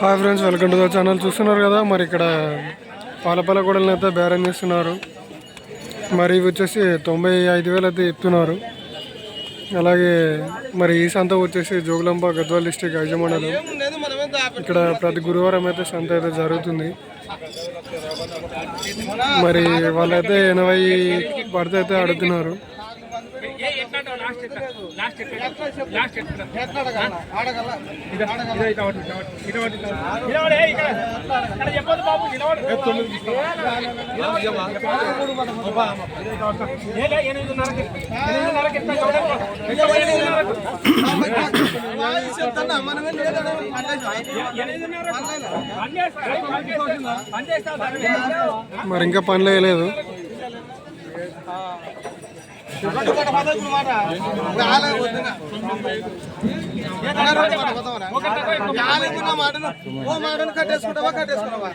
Hi friends welcome to the channel చూస్తున్నారు కదా మరి ఇక్కడ పాలపాల గోడలను అయితే బేరం చేస్తున్నారు. మరి ఇవి వచ్చేసి తొంభై ఐదు వేలు అయితే ఇస్తున్నారు అలాగే మరి ఈ సంత వచ్చేసి జోగులాంబ గద్వాల్ డిస్టిక్ యజమానులు. ఇక్కడ ప్రతి గురువారం అయితే సంత అయితే జరుగుతుంది. మరి వాళ్ళైతే ఎనభై పడితే అయితే అడుగుతున్నారు మరి ఇంకా పని వేయలేదు మాటను ఓ మాటను కట్టేసుకుంటావా కట్టేసుకుంటావా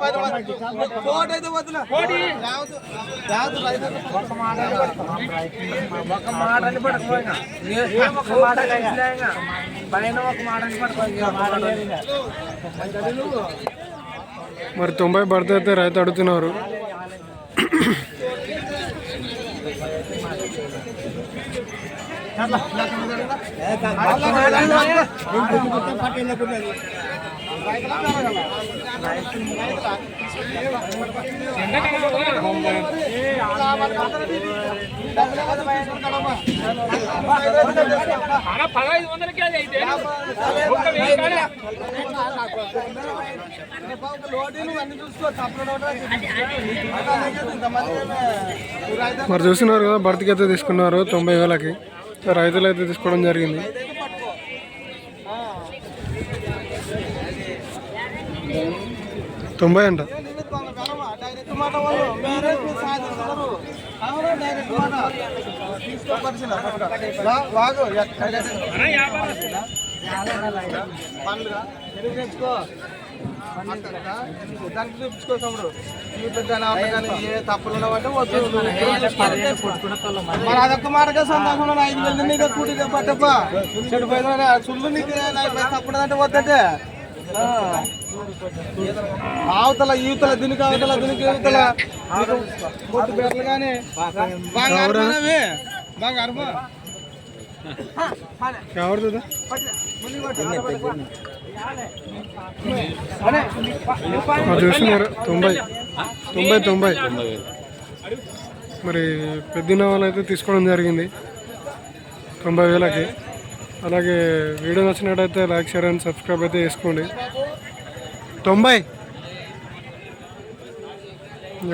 పది కోటి అయితే వద్దునా ఒక మాటని ఒక మాట పైన ఒక మాటని మాట మరి తొంభై పడితే అయితే రైతు అడుగుతున్నారు. పదహైదు వందలకి అది అయితే మరి చూస్తున్నారు కదా భర్తీకి అయితే తీసుకున్నారు తొంభై వేలకి. రైతులు అయితే తీసుకోవడం జరిగింది. తొంభై అంట. డైరెక్ట్ మాట వాళ్ళు తెచ్చుకో దానికి కానీ ఏ తప్పులు ఉన్నావంటే మరి అదొక్క మాటగా సంతోషంలో ఐదు వేలు నీకు కూటి పట్టప్ప చెడిపోయిన సుళ్ళు నీకు తప్పుడు అంటే వద్దంటే అవతల యూతల దినికి అవతల దినికి యువతల పేర్లు కానీ బాగా మనవి. బాగా మా. ఎవరు చూస్తున్నారు. తొంభై. తొంభై తొంభై. మరి పెద్దిన వాళ్ళు అయితే తీసుకోవడం జరిగింది. తొంభై వేలకి. అలాగే వీడియో నచ్చినట్టయితే లైక్ షేర్ అండ్ సబ్స్క్రైబ్ అయితే చేసుకోండి. తొంభై.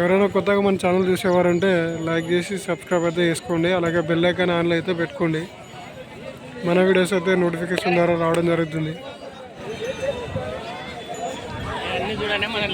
ఎవరైనా కొత్తగా మన ఛానల్ చూసేవారంటే లైక్ చేసి సబ్స్క్రైబ్ అయితే చేసుకోండి. అలాగే బెల్ ఐకాన్ ఆన్లో అయితే పెట్టుకోండి. మన వీడియోస్ అయితే నోటిఫికేషన్ ద్వారా రావడం జరుగుతుంది. చూడండి మన